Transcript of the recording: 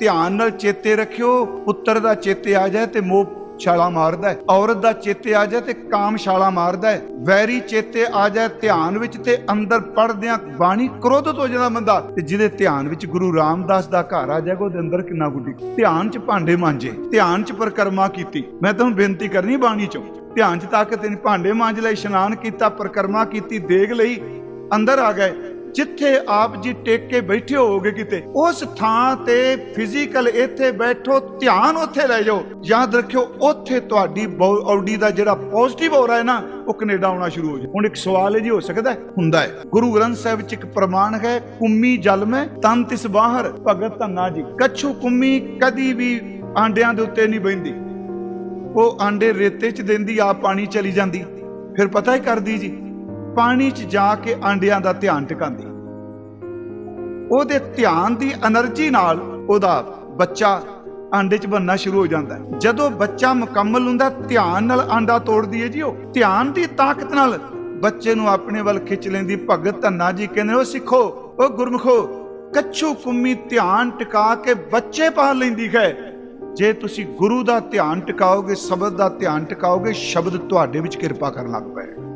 ਧਿਆਨ ਨਾਲ ਚੇਤੇ ਰੱਖਿਓ, ਪੁੱਤਰ ਦਾ ਚੇਤੇ ਆ ਜਾਏ ਤੇ ਮੋਹ ਛਾਲਾ ਮਾਰਦਾ ਹੈ, ਔਰਤ ਦਾ ਚੇਤੇ ਆ ਜਾਏ ਤੇ ਕਾਮ ਛਾਲਾ ਮਾਰਦਾ ਹੈ, ਵੈਰੀ ਚੇਤੇ ਆ ਜਾਏ ਧਿਆਨ ਵਿੱਚ ਤੇ ਅੰਦਰ ਪੜਦਿਆਂ ਬਾਣੀ ਕ੍ਰੋਧਿਤ ਹੋ ਜਾਂਦਾ ਬੰਦਾ, ਤੇ ਜਿਹਦੇ ਧਿਆਨ ਵਿੱਚ ਗੁਰੂ ਰਾਮਦਾਸ ਦਾ ਘਰ ਆ ਜਾਏਗਾ, ਉਹਦੇ ਅੰਦਰ ਕਿੰਨਾ ਗੁੱਡੀ। ਧਿਆਨ 'ਚ ਭਾਂਡੇ ਮਾਂਜੇ, ਧਿਆਨ 'ਚ ਪਰਿਕਰਮਾ ਕੀਤੀ। ਮੈਂ ਤੁਹਾਨੂੰ ਬੇਨਤੀ ਕਰਨੀ ਬਾਣੀ 'ਚੋਂ, ਧਿਆਨ 'ਚ ਤਾਕਤ ਨਹੀਂ ਭਾਂਡੇ ਮਾਂਜ ਲਈ, ਇਸ਼ਨਾਨ ਕੀਤਾ, ਪਰਿਕਰਮਾ ਕੀਤੀ, ਦੇਗ ਲਈ, ਅੰਦਰ ਆ ਗਏ ਜਿੱਥੇ ਆਪ ਜੀ ਟੇਕ ਕੇ ਬੈਠੇ ਹੋਗੇ ਕਿਤੇ, ਉਸ ਥਾਂ ਤੇ ਫਿਜ਼ੀਕਲ ਇੱਥੇ ਬੈਠੋ, ਧਿਆਨ ਉੱਥੇ ਲੈ ਜਾਓ। ਯਾਦ ਰੱਖਿਓ, ਉੱਥੇ ਤੁਹਾਡੀ ਆਡੀ ਦਾ ਜਿਹੜਾ ਪੋਜ਼ਿਟਿਵ ਹੋ ਰਿਹਾ ਹੈ ਨਾ, ਉਹ ਕੈਨੇਡਾ ਆਉਣਾ ਸ਼ੁਰੂ ਹੋ ਜਾ ਹੁਣ ਇੱਕ ਸਵਾਲ ਹੈ ਜੀ ਹੋ ਸਕਦਾ ਹੁੰਦਾ ਹੈ। ਗੁਰੂ ਗ੍ਰੰਥ ਸਾਹਿਬ ਵਿੱਚ ਇੱਕ ਪ੍ਰਮਾਣ ਹੈ, ਕੁੰਮੀ ਜਲ ਮੈਂ ਤਨ ਤਿਸ ਬਾਹਰ, ਭਗਤ ਧੰਨਾ ਜੀ। ਕੱਛੂ ਕੁੰਮੀ ਕਦੀ ਵੀ ਆਂਡਿਆਂ ਦੇ ਉੱਤੇ ਨਹੀਂ ਬੈਂਦੀ ਉਹ ਆਂਡੇ ਰੇਤੇ 'ਚ ਦਿੰਦੀ ਆ ਪਾਣੀ ਚਲੀ ਜਾਂਦੀ। ਫਿਰ ਪਤਾ ਹੀ ਕਰਦੀ ਜੀ। ਪਾਣੀ 'ਚ ਜਾ ਕੇ ਆਂਡਿਆਂ ਦਾ ਧਿਆਨ ਟਿਕਾਉਂਦੀ। ਉਹਦੇ ਧਿਆਨ ਦੀ એનર્ਜੀ ਨਾਲ ਉਹਦਾ ਬੱਚਾ ਆਂਡੇ 'ਚ ਬੰਨਣਾ ਸ਼ੁਰੂ ਹੋ ਜਾਂਦਾ ਜਦੋਂ ਬੱਚਾ ਮੁਕੰਮਲ ਹੁੰਦਾ, ਧਿਆਨ ਨਾਲ ਆਂਡਾ ਤੋੜਦੀ ਹੈ ਜੀ ਉਹ। ਧਿਆਨ ਦੀ ਤਾਕਤ ਨਾਲ ਬੱਚੇ ਨੂੰ ਆਪਣੇ ਵੱਲ ਖਿੱਚ ਲੈਂਦੀ, ਭਗਤ ਧੰਨਾ ਜੀ ਕਹਿੰਦੇ ਉਹ ਸਿੱਖੋ, ਉਹ ਗੁਰਮਖੋ, ਕੱਛੂ ਕੁੰਮੀ ਧਿਆਨ ਟਿਕਾ ਕੇ ਬੱਚੇ ਪਾਲ ਲੈਂਦੀ ਹੈ। ਜੇ ਤੁਸੀਂ ਗੁਰੂ ਦਾ ਧਿਆਨ ਟਿਕਾਓਗੇ, ਸ਼ਬਦ ਦਾ ਧਿਆਨ ਟਿਕਾਓਗੇ, ਸ਼ਬਦ ਤੁਹਾਡੇ ਵਿੱਚ ਕਿਰਪਾ ਕਰਨ ਲੱਗ ਪਏਗਾ